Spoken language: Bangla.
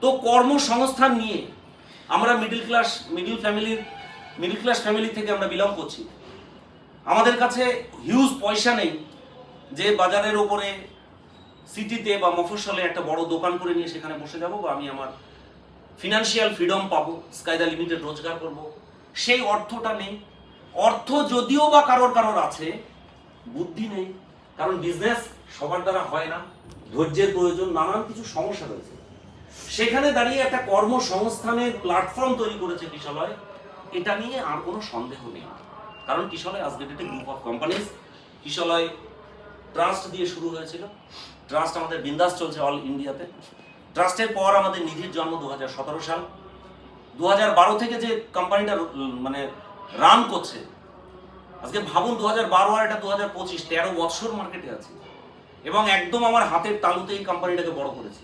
তো কর্মসংস্থান নিয়ে আমরা মিডিল ক্লাস মিডিল ফ্যামিলির মিডিল ক্লাস ফ্যামিলি থেকে আমরা বিলং করছি। আমাদের কাছে হিউজ পয়সা নেই যে বাজারের ওপরে সিটিতে বা মফস্বলে একটা বড় দোকান করে নিয়ে সেখানে বসে যাব বা আমি আমার ফিনান্সিয়াল ফ্রিডম পাবো স্কাইদা লিমিটেড রোজগার করব। সেই অর্থটা নেই। অর্থ যদিও বা কারোর কারোর আছে, বুদ্ধি নেই। কারণ বিজনেস সবার দ্বারা হয় না। ধৈর্যের প্রয়োজন, নানান কিছু সমস্যা রয়েছে। সেখানে দাঁড়িয়ে একটা কর্মসংস্থানের প্ল্যাটফর্ম তৈরি করেছে কিশলয় এটা নিয়ে আর কোনো সন্দেহ নেই। কারণ কিশলয় আজকে ডেটে group of companies Kishalay trust দিয়ে শুরু হয়েছিল। ট্রাস্ট আমাদের বিন্দাস চলছে অল ইন্ডিয়াতে ট্রাস্টের পর আমাদের নিধির জন্ম দু হাজার সতেরো সাল। দু হাজার বারো থেকে যে কোম্পানিটা মানে রান করছে, আজকে ভাবুন দু হাজার বারো আর এটা দু হাজার পঁচিশ, তেরো বছর মার্কেটে আছে। এবং একদম আমার হাতের তালুতে এই কোম্পানিটাকে বড় করেছি।